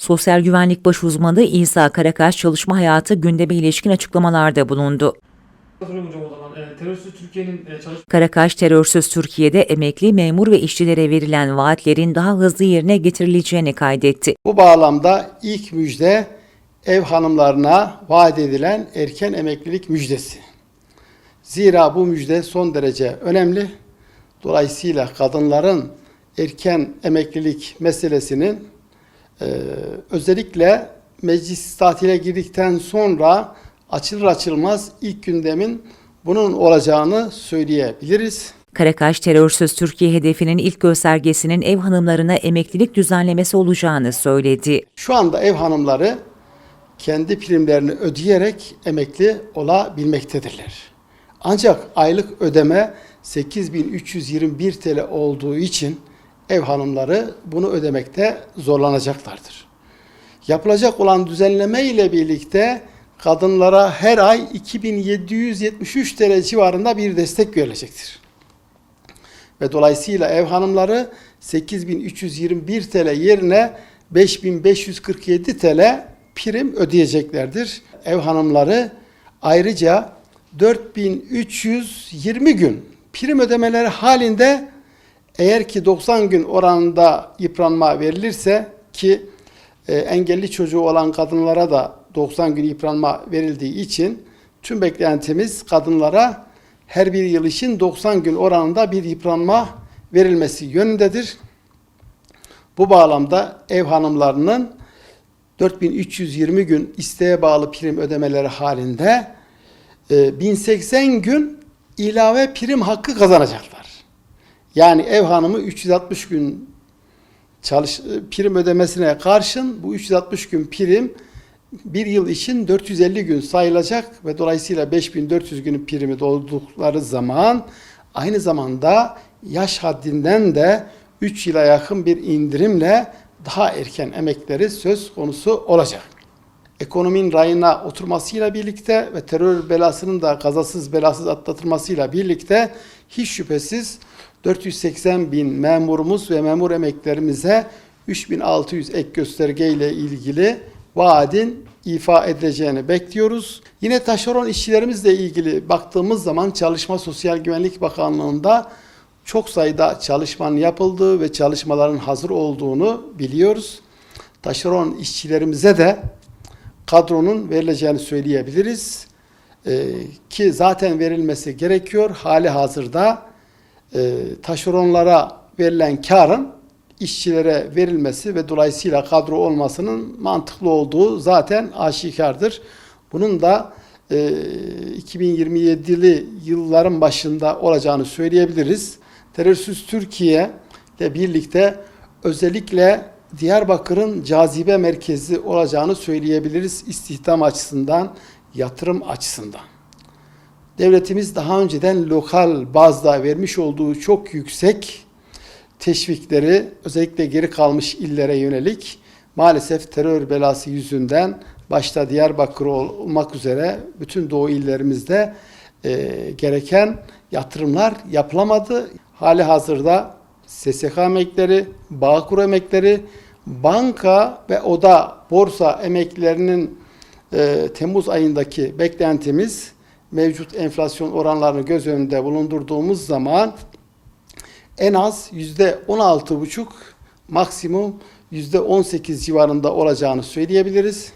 Sosyal güvenlik baş uzmanı İsa Karakaş çalışma hayatı gündeme ilişkin açıklamalarda bulundu. Terörsüz Karakaş terörsüz Türkiye'de emekli memur ve işçilere verilen vaatlerin daha hızlı yerine getirileceğini kaydetti. Bu bağlamda ilk müjde ev hanımlarına vaat edilen erken emeklilik müjdesi. Zira bu müjde son derece önemli. Dolayısıyla kadınların erken emeklilik meselesinin e, özellikle meclis tatile girdikten sonra açılır açılmaz ilk gündemin bunun olacağını söyleyebiliriz. Karakaş terörsüz Türkiye hedefinin ilk göstergesinin ev hanımlarına emeklilik düzenlemesi olacağını söyledi. Şu anda ev hanımları kendi primlerini ödeyerek emekli olabilmektedirler. Ancak aylık ödeme 8321 TL olduğu için ev hanımları bunu ödemekte zorlanacaklardır. Yapılacak olan düzenleme ile birlikte kadınlara her ay 2773 TL civarında bir destek verilecektir. Ve dolayısıyla ev hanımları 8321 TL yerine 5547 TL prim ödeyeceklerdir. Ev hanımları ayrıca 4320 gün prim ödemeleri halinde eğer ki 90 gün oranında yıpranma verilirse ki e, engelli çocuğu olan kadınlara da 90 gün yıpranma verildiği için tüm beklentimiz kadınlara her bir yıl için 90 gün oranında bir yıpranma verilmesi yönündedir. Bu bağlamda ev hanımlarının 4320 gün isteğe bağlı prim ödemeleri halinde e, 1080 gün ilave prim hakkı kazanacaklar. Yani ev hanımı 360 gün çalış, prim ödemesine karşın bu 360 gün prim bir yıl için 450 gün sayılacak ve dolayısıyla 5400 günün primi doldukları zaman aynı zamanda yaş haddinden de 3 yıla yakın bir indirimle daha erken emekleri söz konusu olacak. Ekonominin rayına oturmasıyla birlikte ve terör belasının da kazasız belasız atlatılmasıyla birlikte hiç şüphesiz 480 bin memurumuz ve memur emeklerimize 3600 ek gösterge ile ilgili vaadin ifa edileceğini bekliyoruz. Yine taşeron işçilerimizle ilgili baktığımız zaman Çalışma Sosyal Güvenlik Bakanlığı'nda çok sayıda çalışmanın yapıldığı ve çalışmaların hazır olduğunu biliyoruz. Taşeron işçilerimize de kadronun verileceğini söyleyebiliriz. Ee, ki zaten verilmesi gerekiyor. Hali hazırda e, taşeronlara verilen karın işçilere verilmesi ve dolayısıyla kadro olmasının mantıklı olduğu zaten aşikardır. Bunun da e, 2027'li yılların başında olacağını söyleyebiliriz. Terörsüz Türkiye ile birlikte özellikle Diyarbakır'ın cazibe merkezi olacağını söyleyebiliriz istihdam açısından, yatırım açısından. Devletimiz daha önceden lokal bazda vermiş olduğu çok yüksek teşvikleri özellikle geri kalmış illere yönelik maalesef terör belası yüzünden başta Diyarbakır olmak üzere bütün doğu illerimizde e, gereken yatırımlar yapılamadı. Hali hazırda SSK emekleri, Bağkur emekleri, banka ve oda borsa emeklilerinin e, Temmuz ayındaki beklentimiz mevcut enflasyon oranlarını göz önünde bulundurduğumuz zaman en az yüzde 16,5 maksimum yüzde 18 civarında olacağını söyleyebiliriz.